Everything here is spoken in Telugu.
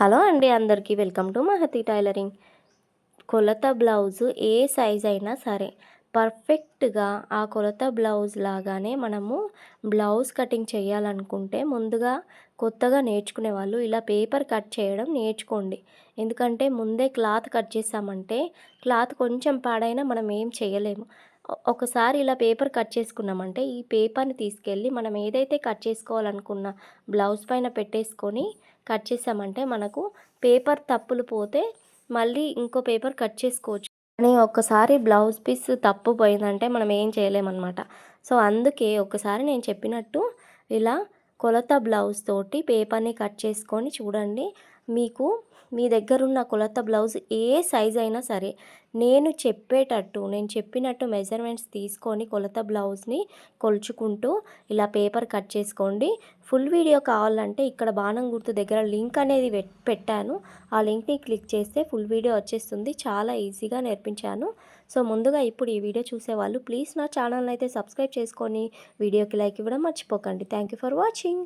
హలో అండి అందరికీ వెల్కమ్ టు మహతి టైలరింగ్. కొలత బ్లౌజ్ ఏ సైజ్ అయినా సరే పర్ఫెక్ట్గా ఆ కొలత బ్లౌజ్ లాగానే మనము బ్లౌజ్ కటింగ్ చేయాలనుకుంటే ముందుగా కొత్తగా నేర్చుకునే వాళ్ళు ఇలా పేపర్ కట్ చేయడం నేర్చుకోండి. ఎందుకంటే ముందే క్లాత్ కట్ చేసామంటే క్లాత్ కొంచెం పాడైనా మనం ఏం చేయలేము. ఒకసారి ఇలా పేపర్ కట్ చేసుకున్నామంటే ఈ పేపర్ని తీసుకెళ్ళి మనం ఏదైతే కట్ చేసుకోవాలనుకున్న బ్లౌజ్ పైన పెట్టేసుకొని కట్ చేసామంటే మనకు పేపర్ తప్పులు పోతే మళ్ళీ ఇంకో పేపర్ కట్ చేసుకోవచ్చు. కానీ ఒక్కసారి బ్లౌజ్ పీస్ తప్పు పోయిందంటే మనం ఏం చేయలేమన్నమాట. సో అందుకే ఒకసారి నేను చెప్పినట్టు ఇలా కొలత బ్లౌజ్ తోటి పేపర్ని కట్ చేసుకొని చూడండి మీకు మీ దగ్గర ఉన్న కొలత బ్లౌజ్ ఏ సైజ్ అయినా సరే నేను చెప్పేటట్టు నేను చెప్పినట్టు మెజర్మెంట్స్ తీసుకొని కొలత బ్లౌజ్ని కొలుచుకుంటూ ఇలా పేపర్ కట్ చేసుకోండి. ఫుల్ వీడియో కావాలంటే ఇక్కడ బాణం గుర్తు దగ్గర లింక్ అనేది పెట్టాను. ఆ లింక్ని క్లిక్ చేస్తే ఫుల్ వీడియో వచ్చేస్తుంది. చాలా ఈజీగా నేర్పించాను. సో ముందుగా ఇప్పుడు ఈ వీడియో చూసేవాళ్ళు ప్లీజ్ నా ఛానల్ని అయితే సబ్స్క్రైబ్ చేసుకొని వీడియోకి లైక్ ఇవ్వడం మర్చిపోకండి. Thank you for watching